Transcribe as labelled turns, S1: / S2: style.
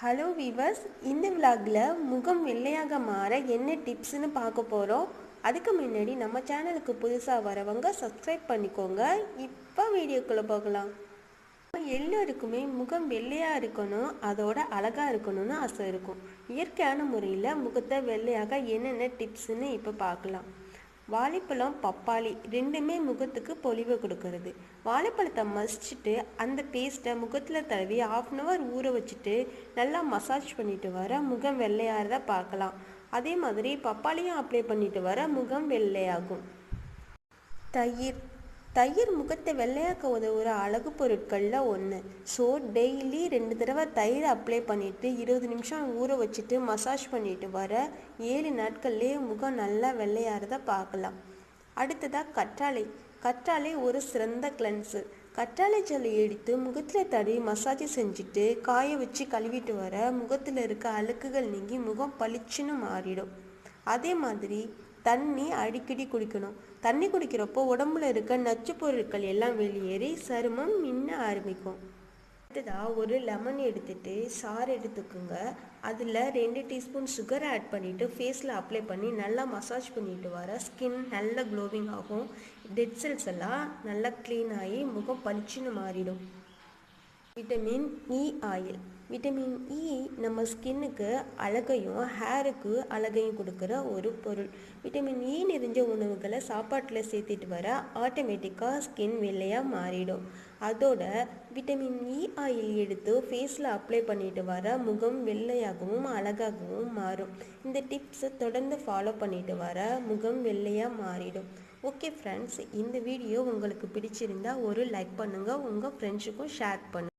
S1: Hello viewers இந்த விலாகில் முகம் வெள்ளையாக மாற என்ன டிப்ஸ்னு பார்க்க போகிறோம் அதுக்கு முன்னாடி நம்ம சேனலுக்கு புதுசாக வரவங்க சப்ஸ்கிரைப் பண்ணிக்கோங்க. இப்போ வீடியோக்குள்ளே போகலாம். எல்லோருக்குமே முகம் வெள்ளையாக இருக்கணும் அதோட அழகாக இருக்கணும்னு ஆசை இருக்கும். இயற்கையான முறையில் முகத்தை வெள்ளையாக என்னென்ன டிப்ஸ்னு இப்போ பார்க்கலாம். வாழைப்பழம் பப்பாளி ரெண்டுமே முகத்துக்கு பொலிவு கொடுக்கறது. வாழைப்பழத்தை மசிச்சுட்டு அந்த பேஸ்ட்டை முகத்தில் தடவி ஆஃப் அன் ஹவர் ஊற வச்சுட்டு நல்லா மசாஜ் பண்ணிட்டு வர முகம் வெள்ளையாகிறத பார்க்கலாம். அதே மாதிரி பப்பாளியும் அப்ளை பண்ணிட்டு வர முகம் வெள்ளையாகும். தயிர் தயிர் முகத்தை வெள்ளையாக்க உதவுற அழகு பொருட்களில் ஒன்று ஸோ டெய்லி ரெண்டு தடவை தயிர் அப்ளை பண்ணிவிட்டு இருபது நிமிஷம் ஊற வச்சுட்டு மசாஜ் பண்ணிட்டு வர ஏழு நாட்கள்லேயே முகம் நல்லா வெள்ளையாகிறத பார்க்கலாம் அடுத்ததாக கற்றாழை. கற்றாழை ஒரு சிறந்த கிளென்ஸு கற்றாழை ஜலை எடுத்து முகத்தில் தடவி மசாஜ் செஞ்சுட்டு காய வச்சு கழுவிட்டு வர முகத்தில் இருக்க அழுக்குகள் நீங்கி முகம் பளிச்சுன்னு மாறிடும். அதே மாதிரி தண்ணி அடிக்கடி குடிக்கணும். தண்ணி குடிக்கிறப்போ உடம்புல இருக்க நச்சு பொருட்கள் எல்லாம் வெளியேறி சருமம் மின்ன ஆரம்பிக்கும். அடுத்ததாக ஒரு லெமன் எடுத்துட்டு சாறு எடுத்துக்கோங்க. அதில் ரெண்டு டீஸ்பூன் சுகர் ஆட் பண்ணிவிட்டு ஃபேஸில் அப்ளை பண்ணி நல்லா மசாஜ் பண்ணிட்டு வர ஸ்கின் நல்ல க்ளோவிங் ஆகும். டெட் செல்ஸ் எல்லாம் நல்லா க்ளீன் ஆகி முகம் பளிச்சுன்னு மாறிடும். Vitamin E oil vitamin E நம்ம ஸ்கின்னுக்கு அழகையும் ஹேருக்கு அழகையும் கொடுக்குற ஒரு பொருள். விட்டமின் இ நிறைஞ்ச உணவுகளை சாப்பாட்டில் சேர்த்துட்டு வர ஆட்டோமேட்டிக்காக ஸ்கின் வெள்ளையாக மாறிடும். அதோட விட்டமின் e இ ஆயில் எடுத்து ஃபேஸில் அப்ளை பண்ணிட்டு வர முகம் வெள்ளையாகவும் அழகாகவும் மாறும். இந்த டிப்ஸை தொடர்ந்து ஃபாலோ பண்ணிட்டு வர முகம் வெள்ளையாக மாறிடும். ஓகே ஃப்ரெண்ட்ஸ் இந்த வீடியோ உங்களுக்கு பிடிச்சிருந்தா ஒரு லைக் பண்ணுங்கள் உங்கள் ஃப்ரெண்ட்ஸுக்கும் ஷேர் பண்ணுங்கள்